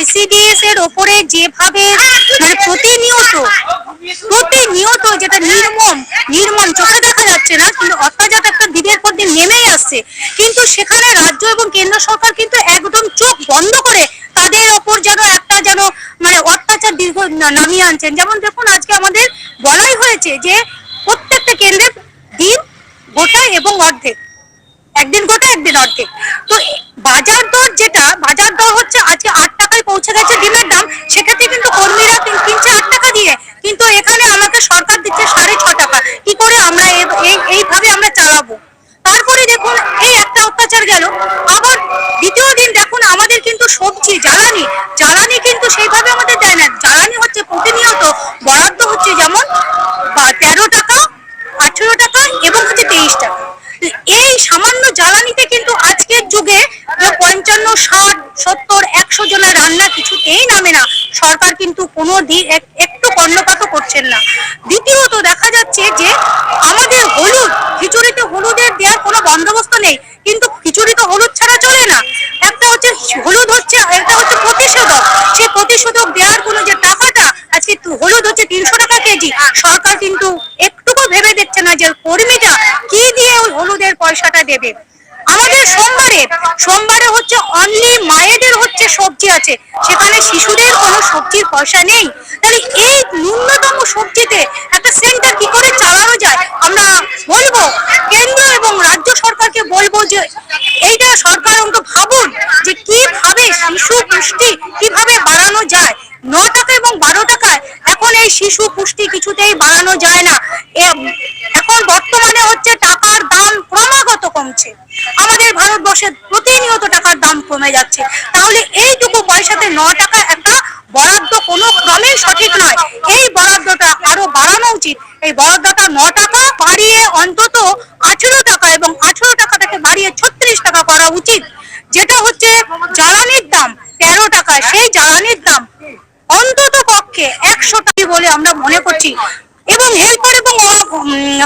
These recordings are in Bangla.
আইসিডিএস এর ওপরে যেভাবে মানে প্রতিনিয়ত প্রতিনিয়ত যেটা নির্মম নির্মম চোখে দেখা যাচ্ছে না কিন্তু অত্যাচার একটা দিনের পর দিন নেমেই আসছে। কিন্তু সেখানে রাজ্য এবং কেন্দ্র সরকার কিন্তু একদম চোখ বন্ধ করে তাদের ওপর যেন একটা যেন মানে অত্যাচার দীর্ঘ নামিয়ে আনছেন। যেমন দেখুন আজকে আমাদের বলাই হয়েছে যে প্রত্যেকটা কেন্দ্রের দিন গোটা এবং অর্ধেক। একদিন গোটা একদিন অর্ধেক। তো বাজার দর যেটা বাজার দর হচ্ছে আজকে আট টাকায় পৌঁছে গেছে ডিমের দাম সেক্ষেত্রে কিন্তু কর্মীরা কিন- কিনছে আট টাকা দিয়ে কিন্তু এখানে আমাকে সরকার দিচ্ছে সাড়ে ছ টাকা কি করে আমরা এ- এই- এইভাবে আমরা চালাবো তারপরে দেখুন এই একটা অত্যাচার গেল আবার দ্বিতীয় দিন দেখুন আমাদের কিন্তু জ্বালানি। জ্বালানি কিন্তু সেইভাবে আমাদের দেয় না। জ্বালানি হচ্ছে প্রতিনিয়ত বরাদ্দ হচ্ছে যেমন তেরো টাকা, আঠেরো টাকা এবং হচ্ছে তেইশ টাকা। এই সামান্য জ্বালানিতে কিন্তু আজকের যুগে পঞ্চান্ন, ষাট, সত্তর, একশো জনের রান্না কিছুতেই নামে না। সরকার কিন্তু কোনো দিন একটু কর্ণপাত করছেন না। দ্বিতীয়ত দেখা যাচ্ছে যে আমাদের হলুদ, খিচুড়িতে হলুদের দেওয়ার কোনো বন্দোবস্ত নেই কিন্তু খিচুড়িতে হলুদ ছাড়া চলে না একটা হচ্ছে হলুদ হচ্ছে একটা হচ্ছে প্রতিষেধক সেই প্রতিষেধক দেওয়ার কোনো যে টাকাটা, আজকে হলুদ হচ্ছে, তিনশো টাকা কেজি। সরকার কিন্তু একটুকু ভেবে দেখছে না যে কর্মীটা কি দিয়ে ওই হলুদের পয়সাটা দেবে। আমাদের সোমবারে সোমবারে হচ্ছে অনলি মায়েদের হচ্ছে সবজি আছে। সেখানে শিশুদের কোনো সবজির পয়সা নেই। তাহলে এই ন্যূনতম সবজিতে একটা সেন্টার কি করে চালানো যায়? আমরা বলব, কেন্দ্র এবং রাজ্য সরকারকে বলব যে এইটা সরকার অন্তত ভাবুন যে কীভাবে শিশু পুষ্টি কীভাবে বাড়ানো যায়। ন টাকা এবং বারো টাকায় এখন এই শিশু পুষ্টি কিছুতেই বাড়ানো যায় না। এখন বর্তমানে হচ্ছে টাকার দাম ক্রমাগত কমছে। আমাদের ভারতবর্ষে প্রতিনিয়ত টাকার দাম কমে যাচ্ছে। তাহলে এইটুকু পয়সাতে ন টাকা একটা বরাদ্দ কোনো ক্রমেই সঠিক নয়। এই বরাদ্দটা আরও বাড়ানো উচিত। এই বরাদ্দটা ন টাকা বাড়িয়ে অন্তত আঠেরো টাকা এবং আঠেরো টাকাটাকে বাড়িয়ে ছত্রিশ টাকা করা উচিত। যেটা হচ্ছে জ্বালানির দাম তেরো টাকা সেই জ্বালানির দাম অন্তত পক্ষে একশো টাকা বলে আমরা মনে করছি এবং হেল্পার এবং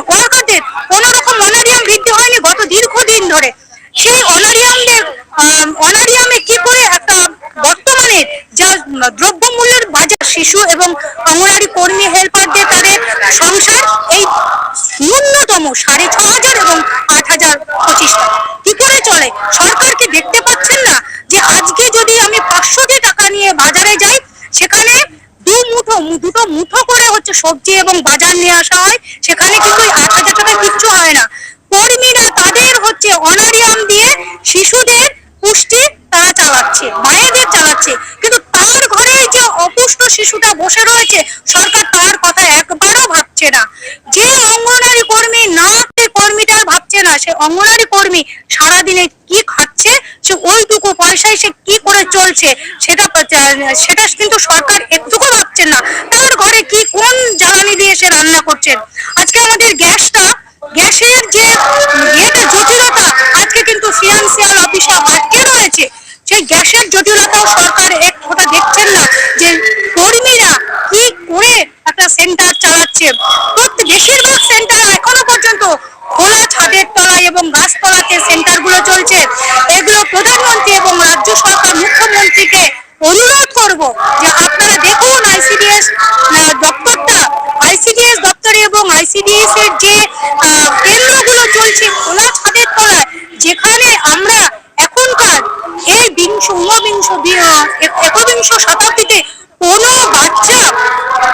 ওয়ার্কারদের কোনো রকম অনারিয়াম বৃদ্ধি হয়নি গত দীর্ঘদিন ধরে সেই অনারিয়ামদের অনারিয়ামে কি করে একটা বর্তমানে যা দ্রব্যমূল্যের বাজার শিশু এবং অঙ্গনারী কর্মী হেল্পারদের তাদের সংসার এই ন্যূনতম সাড়ে ছ হাজার এবং আট হাজার পঁচিশ টাকা। কি করে চলে? সরকার কি দেখতে পাচ্ছেন না যে আজকে যদি আমি পাঁচশোটি টাকা নিয়ে বাজারে যাই, সেখানে দু মুঠো দুটো মুঠো করে হচ্ছে সবজি এবং বাজার নিয়ে আসা হয়। সেখানে কিন্তু আট হাজার কিচ্ছু হয় না। কর্মীরা তাদের হচ্ছে অনারিয়াম দিয়ে শিশুদের পুষ্টি তারা চালাচ্ছে মায়েদের চালাচ্ছে। কিন্তু তার ঘরে যে অপুষ্ট শিশুটা বসে রয়েছে, সরকার তার কথা একবারও ভাবছে না। যে অঙ্গনারী কর্মী না পেয়ে কর্মীটা আর ভাবছে না সে অঙ্গনারী কর্মী সারাদিনে কি খাচ্ছে, সে ওইটুকু পয়সায় সে কি করে চলছে, সেটা সেটা কিন্তু সরকার একটুকু ভাবছেন না। তার ঘরে কি, কোন জ্বালানি দিয়ে সে রান্না করছেন? আজকে আমাদের গ্যাসটা, গ্যাসের যে ইয়েটা জটিলতা, আজকে কিন্তু ফিনান্সিয়াল অফিসে আটকে রয়েছে। সেই গ্যাসের যে কেন্দ্রগুলো চলছে খোলা ছাদের তলায়, যেখানে আমরা এখনকার এই বিংশ ঊনবিংশ একবিংশ শতাব্দীতে কোনো বাচ্চা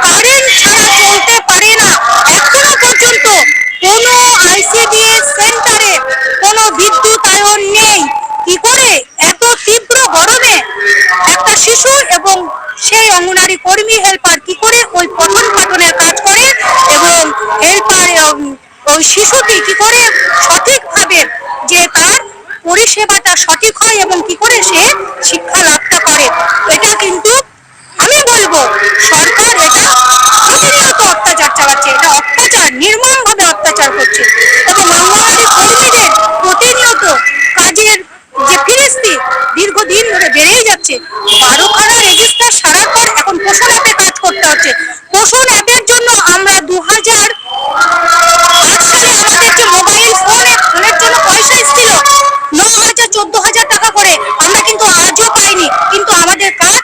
কারেন্ট ছাড়া চলতে পারে না। এখনও পর্যন্ত কোনো আইসিডিএস সেন্টারে কোনো বিদ্যুতায়ন নেই। কি করে? এত তীব্র গরমে একটা শিশু এবং সেই অঙ্গনারী কর্মী হেল্পার কি করে ওই পঠন পাঠনের কাজ করে এবং হেল্পার শিশুটি কি করে সঠিকভাবে যে তার পরিষেবাটা সঠিক হয় এবং কি করে সে শিক্ষা লাভটা করে, এটা কিন্তু আমি বলব সরকার এটা প্রতিনিয়ত অত্যাচার চালাচ্ছে, এটা অত্যাচার অত্যাচার করছে। এবং অঙ্গনওয়াড়ি কর্মীদের প্রতিনিয়ত কাজের যে ফিরিস্তি দীর্ঘদিন ধরে বেড়েই যাচ্ছে বারোখানা রেজিস্টার সারার পর এখন পোষণ অ্যাপে কাজ করতে হচ্ছে। পোষণ আমাদের কাজ